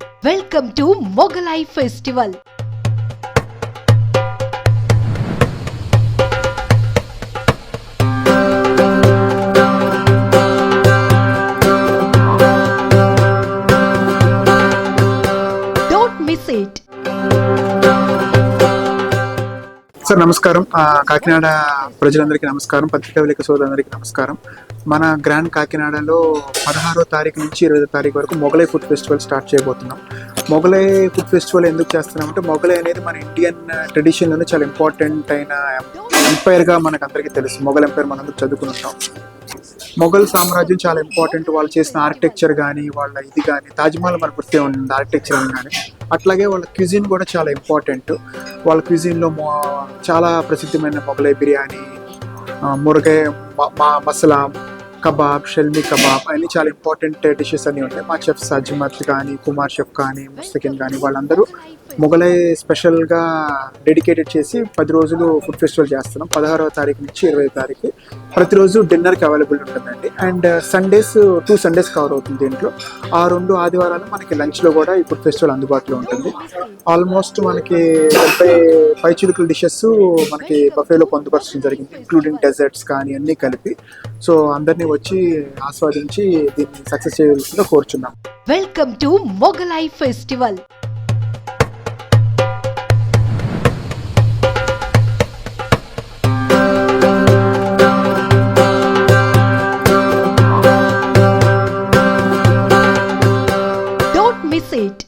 Welcome to Mughlai festival don't miss it sir నమస్కారం. కాకినాడ ప్రజలందరికీ నమస్కారం. పత్రికా విలేక సోదరులందరికీ నమస్కారం. మన గ్రాండ్ కాకినాడలో పదహారో తారీఖు నుంచి ఇరవై తారీఖు వరకు మొగలై ఫుడ్ ఫెస్టివల్ స్టార్ట్ చేయబోతున్నాం. మొగలై ఫుడ్ ఫెస్టివల్ ఎందుకు చేస్తున్నామంటే మొగలై అనేది మన ఇండియన్ ట్రెడిషన్లోనే చాలా ఇంపార్టెంట్ అయిన ఎంపైర్గా మనకు అందరికీ తెలుసు. మొగల్ ఎంపైర్ మనందరూ చదువుకుని ఉంటాం. మొఘల్ సామ్రాజ్యం చాలా ఇంపార్టెంట్. వాళ్ళు చేసిన ఆర్కిటెక్చర్ కానీ వాళ్ళ ఇది కానీ తాజ్మహల్ మనకు గుర్తే ఉంది. ఆర్కిటెక్చర్ కానీ అట్లాగే వాళ్ళ క్యూజిన్ కూడా చాలా ఇంపార్టెంట్ వాళ్ళ క్యూజిన్లో చాలా ప్రసిద్ధమైన మొగలై బిర్యానీ ఆ, మురగై మా మసలా కబాబ్ షెల్మీ కబాబ్ అన్ని చాలా ఇంపార్టెంట్ డిషెస్ అన్ని ఉంటాయి. మా చెఫ్ సజ్మత్ కానీ కుమార్ షెఫ్ కానీ ముస్తకిన్ కానీ వాళ్ళందరూ మొఘలై స్పెషల్గా డెడికేటెడ్ చేసి పది రోజులు ఫుడ్ ఫెస్టివల్ చేస్తున్నాం. పదహారవ తారీఖు నుంచి ఇరవై తారీఖు. ప్రతిరోజు డిన్నర్కి అవైలబుల్ ఉంటుందండి. And Sundays two Sundays cover అవుతుంది దీంట్లో. ఆ రెండు ఆదివారాలు మనకి లంచ్లో కూడా ఈ ఫుడ్ ఫెస్టివల్ అందుబాటులో ఉంటుంది. ఆల్మోస్ట్ మనకి డెబ్బై పై చిలుకల డిషెస్ మనకి బఫేలో పొందుపరచడం జరిగింది. ఇంక్లూడింగ్ డెజర్ట్స్ కానీ అన్నీ కలిపి. సో అందరినీ వచ్చి ఆస్వాదించి దీన్ని సక్సెస్ చేయవలసిందిగా కోరుచున్నాం welcome to Mughlai festival Don't miss it.